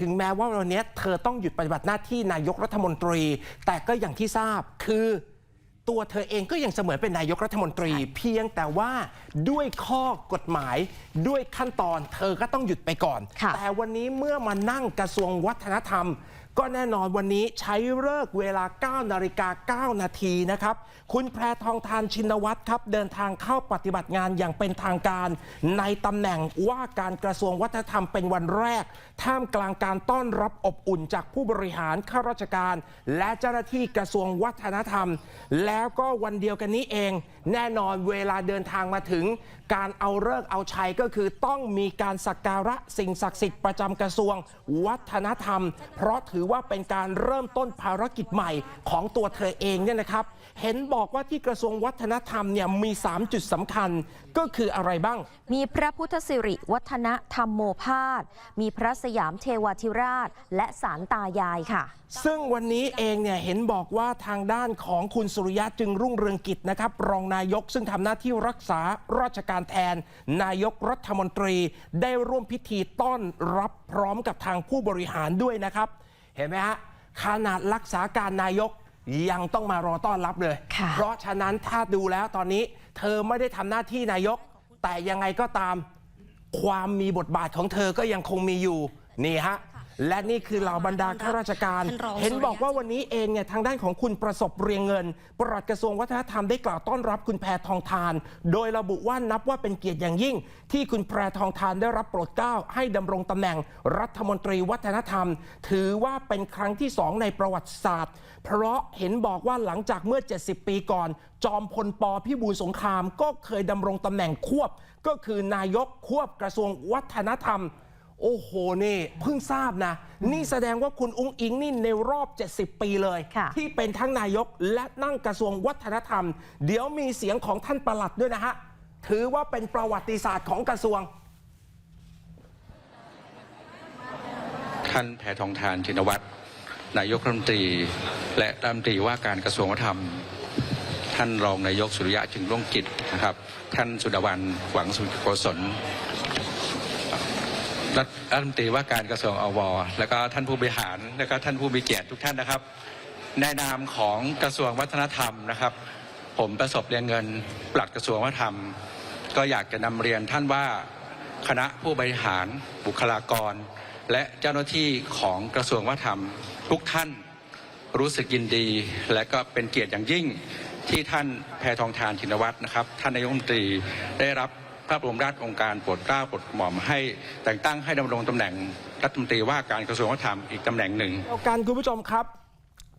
ถึงแม้ว่าวันนี้เธอต้องหยุดปฏิบัติหน้าที่นายกรัฐมนตรี แต่ก็อย่างที่ทราบคือ ตัวเธอเองก็ยังเสมือนเป็นนายกรัฐมนตรี เพียงแต่ว่าด้วยข้อกฎหมายด้วยขั้นตอน เธอก็ต้องหยุดไปก่อนค่ะแต่วันนี้เมื่อมานั่งกระทรวงวัฒนธรรม ก็แน่นอนวันนี้ใช้เลิกเวลา 9 นาฬิกา 9 นาทีนะครับ คุณแพรทองทานชินวัตรครับ เดินทางเข้าปฏิบัติงานอย่างเป็นทางการ ในตำแหน่งว่าการกระทรวงวัฒนธรรมเป็นวันแรก ท่ามกลางการต้อนรับอบอุ่นจากผู้บริหารข้าราชการ และเจ้าหน้าที่กระทรวงวัฒนธรรม แล้วก็วันเดียวกันนี้เอง แน่นอนเวลาเดินทางมาถึง การเอาเลิกเอาชัยก็คือต้องมีการสักการะสิ่งศักดิ์สิทธิ์ประจำกระทรวงวัฒนธรรม เพราะถือว่าเป็นการเริ่มต้นภารกิจใหม่ของตัวเธอเองเนี่ยนะครับ เห็นบอกว่าที่กระทรวงวัฒนธรรมเนี่ยมี 3 จุดสำคัญก็คืออะไรบ้าง มีพระพุทธสิริวัฒนธรรมโมพาสมีพระสยามเทวาธิราช และสารตายายค่ะ ซึ่งวันนี้เองเนี่ยเห็นบอกว่าทางด้านของคุณสุริยะจึงรุ่งเรืองกิจนะครับ รองนายกซึ่งทำหน้าที่รักษาราชการแทน นายกรัฐมนตรีได้ร่วมพิธีต้อนรับพร้อมกับทางผู้บริหารด้วยนะครับ เห็นไหมฮะขนาดรักษาการนายกยังต้องมารอต้อนรับเลยค่ะเพราะฉะนั้นถ้าดูแล้วตอนนี้ เธอไม่ได้ทำหน้าที่นายก แต่ยังไงก็ตาม ความมีบทบาทของเธอก็ยังคงมีอยู่นี่ฮะ และนี่คือเหล่าบรรดาข้าราชการ ท่านรองเห็นบอกว่าวันนี้เองเนี่ยทางด้านของคุณประสบเรียงเงิน ปลัดกระทรวงวัฒนธรรมได้กล่าวต้อนรับคุณแพรทองทาน โดยระบุว่านับว่าเป็นเกียรติอย่างยิ่ง ที่คุณแพรทองทานได้รับโปรดเกล้าให้ดำรงตำแหน่งรัฐมนตรีวัฒนธรรม ถือว่าเป็นครั้งที่สองในประวัติศาสตร์ เพราะเห็นบอกว่าหลังจากเมื่อ 70 ปีก่อน จอมพลปพิบูลสงครามก็เคยดำรงตำแหน่งควบ ก็คือนายกควบกระทรวงวัฒนธรรม โอ้โหนี่เพิ่งทราบนะ นี่แสดงว่าคุณอุ้งอิงนี่ในรอบ 70 ปีเลยค่ะที่เป็นทั้งนายกและนั่งกระทรวงวัฒนธรรม เดี๋ยวมีเสียงของท่านประหลัดด้วยนะฮะ ถือว่าเป็นประวัติศาสตร์ของกระทรวง ท่านแพทองทานชินวัตรนายกรัฐมนตรี และรัฐมนตรีว่าการกระทรวงวัฒนธรรม ท่านรองนายกสุริยะจึงรุ่งกิจนะครับ ท่านสุดาวันหวังสุขโกศล รัฐมนตรีว่าการกระทรวงอวแล้วก็ท่านผู้บริหารแล้วก็ท่านผู้มีเกียรติทุกท่านนะครับ ในนามของกระทรวงวัฒนธรรมนะครับ ผมประสบเรียนเงินปลัดกระทรวงวัฒนธรรม ก็อยากจะนำเรียนท่านว่าคณะผู้บริหารบุคลากร และเจ้าหน้าที่ของกระทรวงวัฒนธรรม ทุกท่านรู้สึกยินดี และก็เป็นเกียรติอย่างยิ่งที่ท่านแพทองทานชินวัตรนะครับ ท่านนายกรัฐมนตรีได้รับ พระบรมราชองการโปรดเกล้าโปรดกระหม่อมให้แต่งตั้งให้ดำรงตำแหน่งรัฐมนตรีว่าการกระทรวงวัฒนธรรมอีกตำแหน่งหนึ่งเดียวกันคุณผู้ชมครับ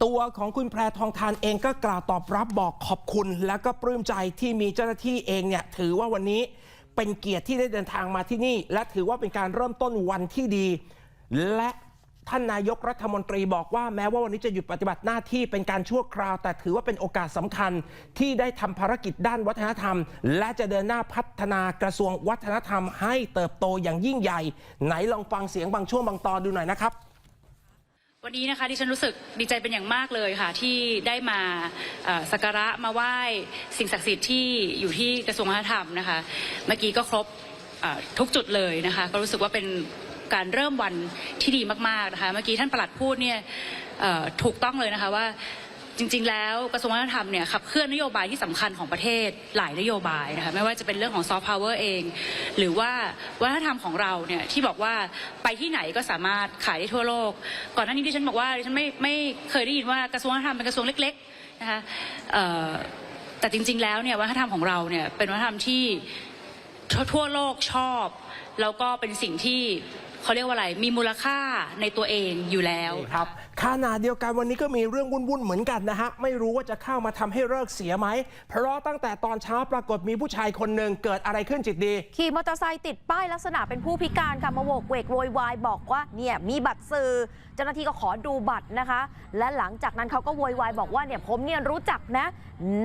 ตัวของคุณแพรทองทานเองก็กล่าวตอบรับบอกขอบคุณ และก็ปลื้มใจที่มีเจ้าหน้าที่เองเนี่ยถือว่าวันนี้เป็นเกียรติที่ได้เดินทางมาที่นี่ และถือว่าเป็นการเริ่มต้นวันที่ดี และ ท่านนายกรัฐมนตรีบอกว่าแม้ว่าวันนี้จะหยุดปฏิบัติหน้าที่เป็นการชั่วคราว แต่ถือว่าเป็นโอกาสสำคัญที่ได้ทำภารกิจด้านวัฒนธรรม และจะเดินหน้าพัฒนากระทรวงวัฒนธรรม ให้เติบโตอย่างยิ่งใหญ่ ไหนลองฟังเสียงบางช่วงบางตอนดูหน่อยนะครับวันนี้นะคะที่ฉันรู้สึกดีใจเป็นอย่างมากเลยค่ะ ที่ได้มาสักการะมาไหว้สิ่งศักดิ์สิทธิ์ที่อยู่ที่กระทรวงวัฒนธรรมนะคะ เมื่อกี้ก็ครบทุกจุดเลยนะคะ ก็รู้สึกว่าเป็น การเริ่มวันที่ดีมากๆนะคะเมื่อกี้ท่านประหลัดพูดเนี่ยถูกต้องเลยนะคะว่าจริงๆ แล้วกระทรวงวัฒนธรรมเนี่ยขับเคลื่อนนโยบายที่สำคัญของประเทศหลายนโยบายนะคะไม่ว่าจะเป็นเรื่องของซอฟต์พาวเวอร์เอง หรือว่าวัฒนธรรมของเราเนี่ยที่บอกว่าไปที่ไหนก็สามารถขายได้ทั่วโลก ก่อนหน้านี้ที่ฉันบอกว่าดิฉันไม่ไม่เคยได้ยินว่ากระทรวงวัฒนธรรมเป็นกระทรวงเล็กๆนะคะแต่จริงๆ แล้วเนี่ยวัฒนธรรมของเราเนี่ยเป็นวัฒนธรรมที่ทั่วโลกชอบ แล้วก็เป็นสิ่งที่ เขาเรียกว่าอะไรมีมูลค่าในตัวเองอยู่แล้ว ครับ ขณะเดียวกันวันนี้ก็มีเรื่องวุ่นๆเหมือนกันนะฮะ ไม่รู้ว่าจะเข้ามาทำให้เลิกเสียไหม เพราะตั้งแต่ตอนเช้าปรากฏมีผู้ชายคนหนึ่งเกิดอะไรขึ้นจิตดี ขี่มอเตอร์ไซค์ติดป้ายลักษณะเป็นผู้พิการค่ะมาโวกเวกโวยวายบอกว่าเนี่ยมีบัตรสื่อเจ้าหน้าที่ก็ขอดูบัตรนะคะ และหลังจากนั้นเขาก็โวยวายบอกว่าเนี่ยผมเนี่ยรู้จักนะ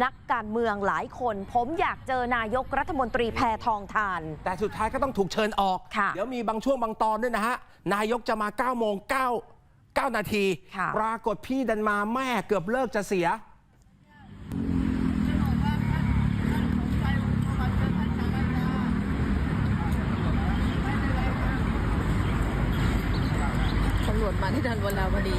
นักการเมืองหลายคน ผมอยากเจอนายกรัฐมนตรีแพทองทาน แต่สุดท้ายก็ต้องถูกเชิญออกค่ะเดี๋ยวมีบางช่วงบางตอนด้วยนะฮะนายกจะมา9โมง9 9 นาทีค่ะปรากฏพี่ดันมาแม่เกือบเลิกจะเสียผมำรวจมาที่ทันเวลาพอดี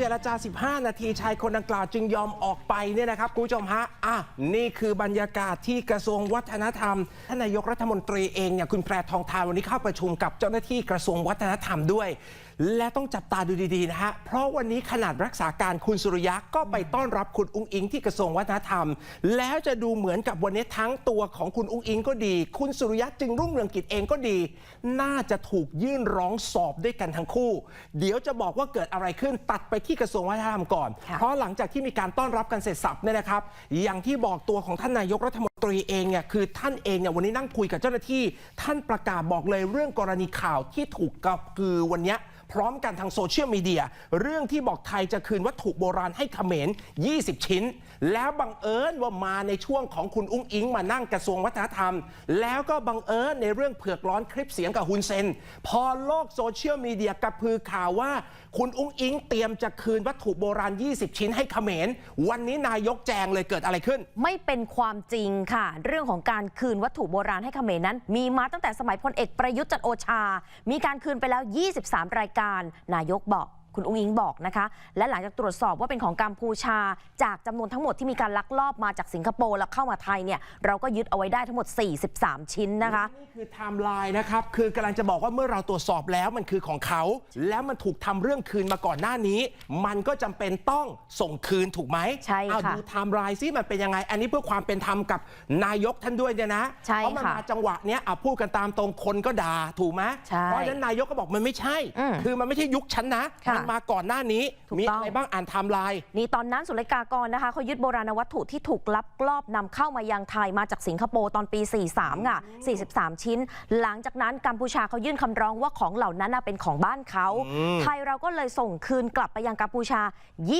เจรจา 15 นาทีชายคนดังกล่าวจึงยอมออกไปเนี่ยนะครับคุณผู้ชมฮะอะนี่คือบรรยากาศที่กระทรวงวัฒนธรรมท่านนายกรัฐมนตรีเองเนี่ยคุณแพรทองทานวันนี้เข้าประชุมกับเจ้าหน้าที่กระทรวงวัฒนธรรมด้วย และต้องจับตาดูดีๆนะฮะ เพราะวันนี้ขนาดรักษาการคุณสุริยะก็ไปต้อนรับคุณอุ้งอิงที่กระทรวงวัฒนธรรม แล้วจะดูเหมือนกับวันนี้ทั้งตัวของคุณอุ้งอิงก็ดี คุณสุริยะจึงรุ่งเรืองกิจเองก็ดี น่าจะถูกยื่นร้องสอบด้วยกันทั้งคู่ เดี๋ยวจะบอกว่าเกิดอะไรขึ้นตัดไปที่กระทรวงวัฒนธรรมก่อน เพราะหลังจากที่มีการต้อนรับกันเสร็จสับเนี่ยนะครับ อย่างที่บอกตัวของท่านนายกรัฐมนตรี ตรีเองเนี่ยคือท่านเองเนี่ยวันนี้นั่งคุยกับเจ้าหน้าที่ ท่านประกาศบอกเลยเรื่องกรณีข่าวที่ถูกกับคือวันนี้พร้อมกันทางโซเชียลมีเดีย เรื่องที่บอกไทยจะคืนวัตถุโบราณให้เขมร 20 ชิ้น แล้วบังเอิญว่ามาในช่วงของคุณอุ้งอิงมานั่งกระทรวงวัฒนธรรม แล้วก็บังเอิญในเรื่องเผือกร้อนคลิปเสียงกับฮุนเซน พอโลกโซเชียลมีเดียกระพือข่าวว่า คุณอุ้งอิงเตรียมจะคืนวัตถุโบราณ 20 ชิ้นให้เขมร วันนี้นายกแจงเลยเกิดอะไรขึ้น ไม่เป็นความจริงค่ะ เรื่องของการคืนวัตถุโบราณให้เขมรนั้น มีมาตั้งแต่สมัยพลเอกประยุทธ์จันโอชา มีการคืนไปแล้ว 23 รายการ นายกบอก คุณอุ้งอิงบอกนะคะ และหลังจากตรวจสอบว่าเป็นของกัมพูชา จากจำนวนทั้งหมดที่มีการลักลอบมาจากสิงคโปร์แล้วเข้ามาไทยเนี่ยเราก็ยึดเอาไว้ได้ทั้งหมด 43 ชิ้นนะคะนี่คือไทม์ไลน์นะครับคือกำลังจะบอกว่าเมื่อเราตรวจสอบแล้วมันคือของเขา แล้วมันถูกทำเรื่องคืนมาก่อนหน้านี้ มันก็จำเป็นต้องส่งคืนถูกไหมใช่เอาค่ะดูไทม์ไลน์ซิมันเป็นยังไง อันนี้เพื่อความเป็นธรรมกับนายกท่านด้วยเนี่ยนะใช่เพราะมันค่ะมาจังหวะเนี้ยอะพูดกันตามตรงคนก็ด่าถูกไหมใช่เพราะฉะนั้นนายกก็บอกมันไม่ใช่อืมคือมันไม่ใช่ยุคฉันนะค่ะมันมาก่อนหน้านี้ ถูกมีต้อง อะไรบ้างอ่านไทม์ไลน์ นี่ตอนนั้นสุลกากรนะคะเขายึดโบราณวัตถุที่ถูกลักลอบนำเข้ามายังไทยมาจากสิงคโปร์ตอนปี 43 ค่ะ 43 ชิ้น หลังจากนั้นกัมพูชาเขายื่นคำร้องว่าของเหล่านั้นน่ะเป็นของบ้านเขา ไทยเราก็เลยส่งคืนกลับไปยังกัมพูชา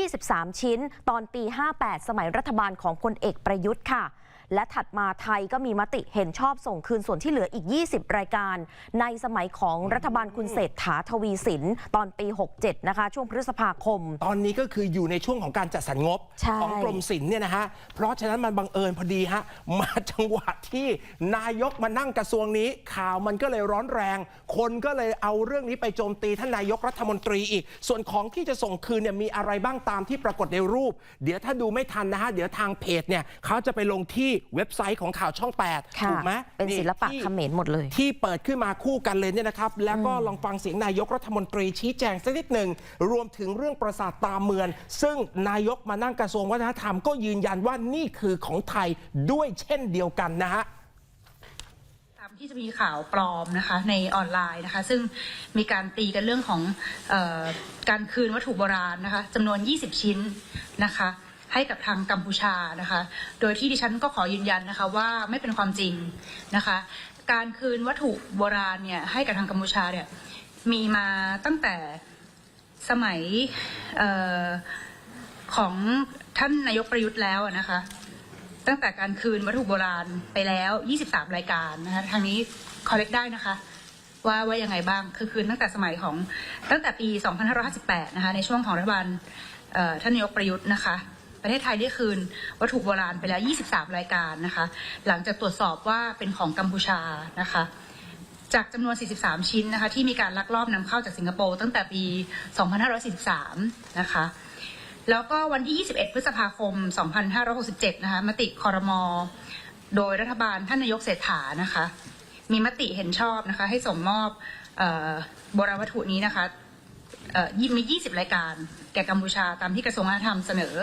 23 ชิ้น ตอนปี 58 สมัยรัฐบาลของพลเอกประยุทธ์ค่ะ และถัดมาไทยก็มีมติเห็นชอบส่งคืนส่วนที่เหลืออีก 20 รายการ ในสมัยของรัฐบาลคุณเศรษฐาทวีสินตอนปี 67 นะคะ ช่วงพฤษภาคม ตอนนี้ก็คืออยู่ในช่วงของการจัดสรรงบใช่ของกรมศิลป์เนี่ยนะฮะเพราะฉะนั้นมันบังเอิญพอดีฮะมาจังหวะที่นายกมานั่งกระทรวงนี้ ข่าวมันก็เลยร้อนแรง คนก็เลยเอาเรื่องนี้ไปโจมตีท่านนายกรัฐมนตรีอีก ส่วนของที่จะส่งคืนเนี่ยมีอะไรบ้างตามที่ปรากฏในรูป เดี๋ยวถ้าดูไม่ทันนะฮะเดี๋ยวทางเพจเนี่ยเขาจะไปลงที่เว็บไซต์ของข่าวช่อง 8 ค่ะถูกไหมเป็นศิลปะที่เขมรหมดเลย ที่เปิดขึ้นมาคู่กันเลยเนี่ยนะครับ แล้วก็ลองฟังเสียงนายกรัฐมนตรีชี้แจงสักนิดหนึ่ง รวมถึงเรื่องประสาทตาเมืองซึ่งนายกมานั่งกระทรวงวัฒนธรรมก็ยืนยันว่านี่คือของไทยด้วยเช่นเดียวกันนะฮะ ตามที่จะมีข่าวปลอมนะคะในออนไลน์นะคะ ซึ่งมีการตีกันเรื่องของเออการคืนวัตถุโบราณนะคะจำนวน 20 ชิ้นนะคะ ให้กับทางกัมพูชานะคะ โดยที่ดิฉันก็ขอยืนยันนะคะว่าไม่เป็นความจริงนะคะ การคืนวัตถุโบราณเนี่ยให้กับทางกัมพูชาเนี่ยมีมาตั้งแต่สมัยออของท่านนายกประยุทธ์แล้วนะคะ ตั้งแต่การคืนวัตถุโบราณไปแล้ว 23 รายการนะคะทางนี้ collect ได้นะคะว่าว่ายังไงบ้าง คือคืนตั้งแต่สมัยของตั้งแต่ปี 2558 นะคะ ในช่วงของรัฐบาลท่านนายกประยุทธ์นะคะ ประเทศไทยได้คืนวัตถุโบราณไปแล้ว 23 รายการนะคะ หลังจากตรวจสอบว่าเป็นของกัมพูชานะคะ จากจำนวน 43 ชิ้นนะคะ ที่มีการลักลอบนำเข้าจากสิงคโปร์ตั้งแต่ปี 2543 นะคะ แล้วก็วันที่ 21 พฤษภาคม 2567 นะคะ มติคอรมอโดยรัฐบาลท่านนายกเศรษฐานะคะ มีมติเห็นชอบนะคะ ให้ส่งมอบออโบราณวัตถุนี้นะคะ เอ่อยี่มี20รายการ แก่กัมพูชาตามที่กระทรวงวัฒนธรรมเสนอ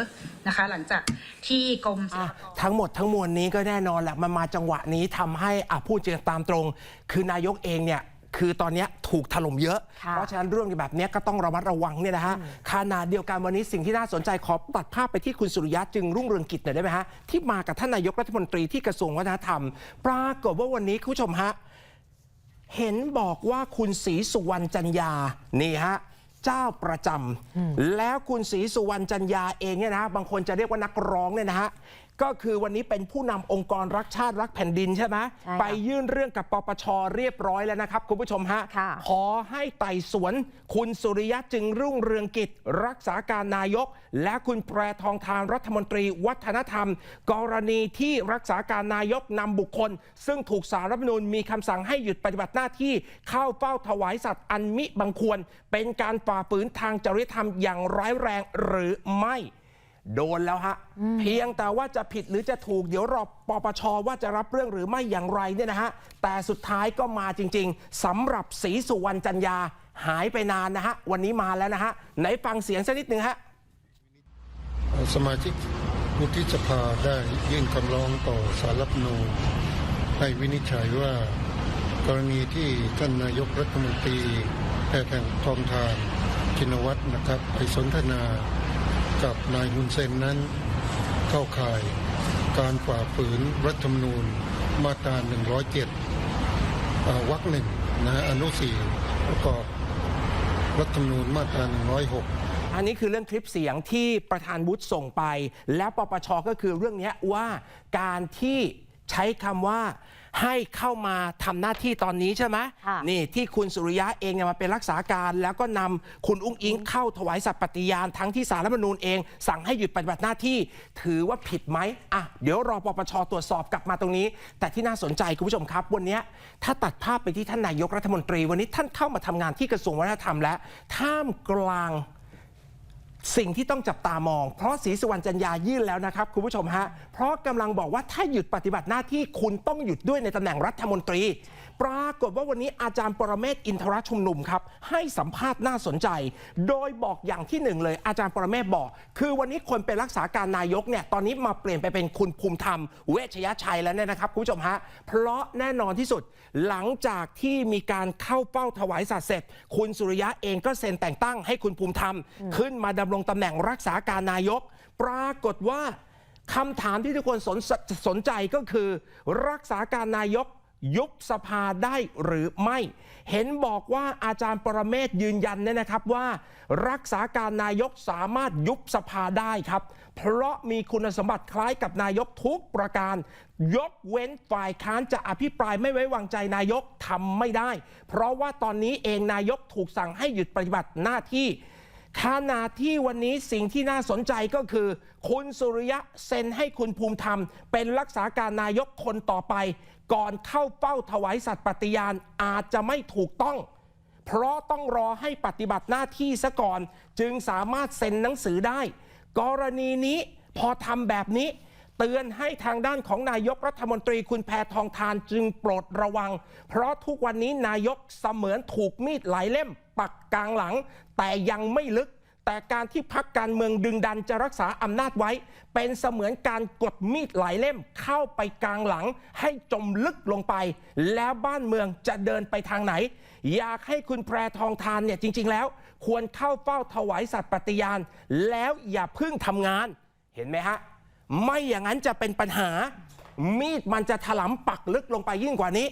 นะคะ หลังจากที่กรมศิลอะปากร ทั้งหมดทั้งมวลนี้ก็แน่นอนแหละมันมาจังหวะนี้ทำให้อะพูดจริงตามตรง คือนายกเองเนี่ยคือตอนเนี้ยถูกถล่มเยอะ ค่ะเพราะฉะนั้นเรื่องแบบเนี้ยก็ต้องระมัดระวังเนี่ยนะฮะขนาดเดียวกันวันนี้สิ่งที่น่าสนใจขอตัดภาพไปที่คุณสุริยะจึงรุ่งเรืองกิจหน่อยได้ไหมฮะที่มากับท่านนายกรัฐมนตรีที่กระทรวงวัฒนธรรม ปรากฏว่าวันนี้คุณผู้ชมฮะ เห็นบอกว่าคุณศรีสุวรรณจันยา นี่ฮะ เจ้าประจำแล้วคุณศรีสุวรรณจันยาเองเนี่ยนะบางคนจะเรียกว่านักร้องเนี่ยนะฮะ ก็คือวันนี้เป็นผู้นำองค์กรรักชาติรักแผ่นดินใช่ไหมใช่ค่ะไปยื่นเรื่องกับปปชเรียบร้อยแล้วนะครับ คุณผู้ชมฮะค่ะขอให้ไต่สวน คุณสุริยะจึงรุ่งเรืองกิจ รักษาการนายก และคุณแพรทองทานรัฐมนตรี วัฒนธรรม กรณีที่รักษาการนายกนำบุคคล ซึ่งถูกสารรัฐธรรมนูญมีคำสั่งให้หยุดปฏิบัติหน้าที่เข้าเฝ้าถวายสัตว์อันมิบังควร เป็นการฝ่าฝืนทางจริยธรรมอย่างร้ายแรงหรือไม่ โดนแล้วฮะ เพียงแต่ว่าจะผิดหรือจะถูกเดี๋ยวรอปปชว่าจะรับเรื่องหรือไม่อย่างไรเนี่ยนะฮะ แต่สุดท้ายก็มาจริง ๆสำหรับศรีสุวรรณจันยาหายไปนานนะฮะ วันนี้มาแล้วนะฮะ ไหนฟังเสียงสักนิดหนึ่งฮะ สมาชิกวุฒิสภาได้ยื่นคำร้องต่อสารรัฐธรรมนูญให้วินิจฉัยว่ากรณีที่ท่านนายกรัฐมนตรีแพทย์ทองทานชินวัตรนะครับ ไปสนทนา กับนายฮุนเซนนั้น เข้าข่ายการฝ่าฝืนรัฐธรรมนูญมาตรา107วรรคหนึ่งนะฮะอนุสี่ประกอบรัฐธรรมนูญมาตรา106อันนี้คือเรื่องคลิปเสียงที่ประธานวุฒิส่งไป แล้วปปชก็คือเรื่องนี้ว่าการที่ใช้คำว่า ให้เข้ามาทำหน้าที่ตอนนี้ใช่ไหมค่ะนี่ที่คุณสุริยะเองเนี่ยมาเป็นรักษาการ แล้วก็นำคุณอุ้งอิงเข้าถวายสัตย์ปฏิญาณทั้งที่สารรัฐธรรมนูญเอง สั่งให้หยุดปฏิบัติหน้าที่ ถือว่าผิดไหมอะเดี๋ยวรอปปชตรวจสอบกลับมาตรงนี้ แต่ที่น่าสนใจคุณผู้ชมครับ วันเนี้ยถ้าตัดภาพไปที่ท่านนายกรัฐมนตรี วันนี้ท่านเข้ามาทำงานที่กระทรวงวัฒนธรรมและท่ามกลาง สิ่งที่ต้องจับตามอง เพราะศรีสุวรรณจันยายื่นแล้วนะครับคุณผู้ชมฮะเพราะกำลังบอกว่าถ้าหยุดปฏิบัติหน้าที่คุณต้องหยุดด้วยในตำแหน่งรัฐมนตรีปรากฏว่าวันนี้อาจารย์ปรเมศอินทรชุมนุมครับ ให้สัมภาษณ์น่าสนใจ โดยบอกอย่างที่หนึ่งเลยอาจารย์ปรเมศบอก คือวันนี้คนเป็นรักษาการนายกเนี่ยตอนนี้มาเปลี่ยนไปเป็นคุณภูมิธรรม เวชยชัยแล้วเนี่ยนะครับคุณผู้ชมฮะเพราะแน่นอนที่สุด หลังจากที่มีการเข้าเป้าถวายสัตย์เสร็จ คุณสุริยะเองก็เซ็นแต่งตั้งให้คุณภูมิธรรม ขึ้นมาดำรงตำแหน่งรักษาการนายก ปรากฏว่าคำถามที่ทุกคนสนสนใจก็คือ รักษาการนายก ยุบสภาได้หรือไม่ เห็นบอกว่าอาจารย์ปรเมศยืนยันเนี่ยนะครับว่า รักษาการนายกสามารถยุบสภาได้ครับ เพราะมีคุณสมบัติคล้ายกับนายกทุกประการ ยกเว้นฝ่ายค้านจะอภิปรายไม่ไว้วางใจนายกทำไม่ได้ เพราะว่าตอนนี้เองนายกถูกสั่งให้หยุดปฏิบัติหน้าที่ขณะที่วันนี้สิ่งที่น่าสนใจก็คือ คุณสุริยะเซ็นให้คุณภูมิธรรม เป็นรักษาการนายกคนต่อไป ก่อนเข้าเป้าถวายสัตย์ปฏิญาณอาจจะไม่ถูกต้อง เพราะต้องรอให้ปฏิบัติหน้าที่ซะก่อน จึงสามารถเซ็นหนังสือได้ กรณีนี้พอทำแบบนี้ เตือนให้ทางด้านของนายกรัฐมนตรีคุณแพทองทานจึงโปรดระวัง เพราะทุกวันนี้นายกเสมือนถูกมีดหลายเล่ม ปักกลางหลัง แต่ยังไม่ลึก แต่การที่พักการเมืองดึงดันจะรักษาอำนาจไว้ เป็นเสมือนการกดมีดหลายเล่มเข้าไปกลางหลัง ให้จมลึกลงไป แล้วบ้านเมืองจะเดินไปทางไหน อยากให้คุณแพรทองทานเนี่ยจริง ๆ แล้ว ควรเข้าเฝ้าถวายสัตย์ปฏิญาณ แล้วอย่าพึ่งทำงาน เห็นไหมฮะ ไม่อย่างนั้นจะเป็นปัญหา มีดมันจะถลำปักลึกลงไปยิ่งกว่านี้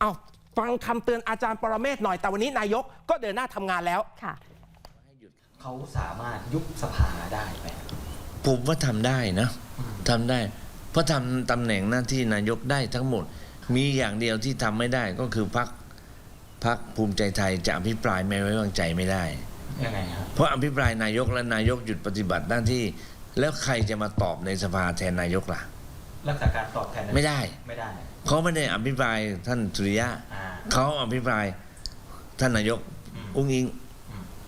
เอาฟังคำเตือนอาจารย์ปรเมศหน่อยแต่วันนี้นายกก็เดินหน้าทำงานแล้วค่ะ เขาสามารถยุบสภาได้ไหมผมว่าทำได้นะทำได้ เพราะทำตำแหน่งหน้าที่นายกได้ทั้งหมด มีอย่างเดียวที่ทำไม่ได้ก็คือพักพักภูมิใจไทยจะอภิปรายไม่ไว้วางใจไม่ได้ ยังไงครับเพราะอภิปรายนายกและนายกหยุดปฏิบัติหน้าที่ แล้วใครจะมาตอบในสภาแทนนายกล่ะ รักษาการตอบแทนไม่ได้ ไม่ได้เขาไม่ได้อภิปรายท่านสุริยะอ่า เขาอภิปรายท่านนายกอืมอุ้งอิงอืม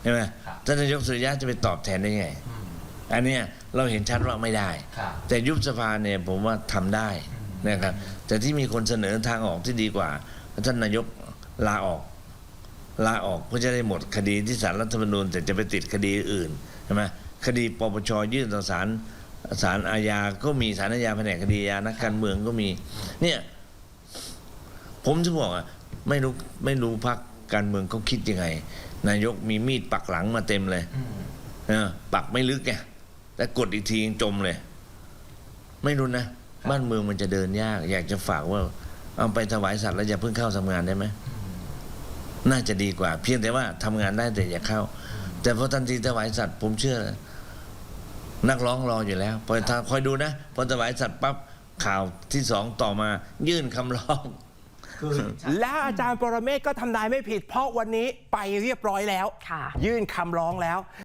ใช่ไหมครับท่านนายกสุริยะจะไปตอบแทนได้ไงอืมอันเนี้ยเราเห็นชัดว่าไม่ได้ครับแต่ยุบสภาเนี่ยผมว่าทำได้อืมนะครับ แต่ที่มีคนเสนอทางออกที่ดีกว่า ท่านนายกลาออกลาออกเพื่อจะได้หมดคดีที่ศาลรัฐธรรมนูญแต่จะไปติดคดีอื่นใช่ไหมคดีปปชยื่นต่อศาลศาลอาญาก็มีศาลอาญาแผนกคดีอาญานักการเมืองก็มี เนี่ยผมจะบอกอะไม่รู้ไม่รู้พักการเมืองเขาคิดยังไง นายกมีมีดปักหลังมาเต็มเลยอืมเออ ปักไม่ลึกไงแต่กดอีกทียังจมเลย ไม่รู้นะ บ้านเมืองมันจะเดินยาก อยากจะฝากว่า เอาไปถวายสัตว์แล้วอย่าเพิ่งเข้าทำงานได้ไหมน่าจะดีกว่า เพียงแต่ว่าทำงานได้แต่อย่าเข้า แต่พอทันทีถวายสัตว์ผมเชื่อ นักร้องรออยู่แล้วพอทางคอยดูนะพอถวายสัตว์ปั๊บข่าวที่สองต่อมา ยื่นคำร้อง คือและอาจารย์ปรเมศก็ทำนายไม่ผิด เพราะวันนี้ไปเรียบร้อยแล้ว ค่ะ ยื่นคำร้องแล้ว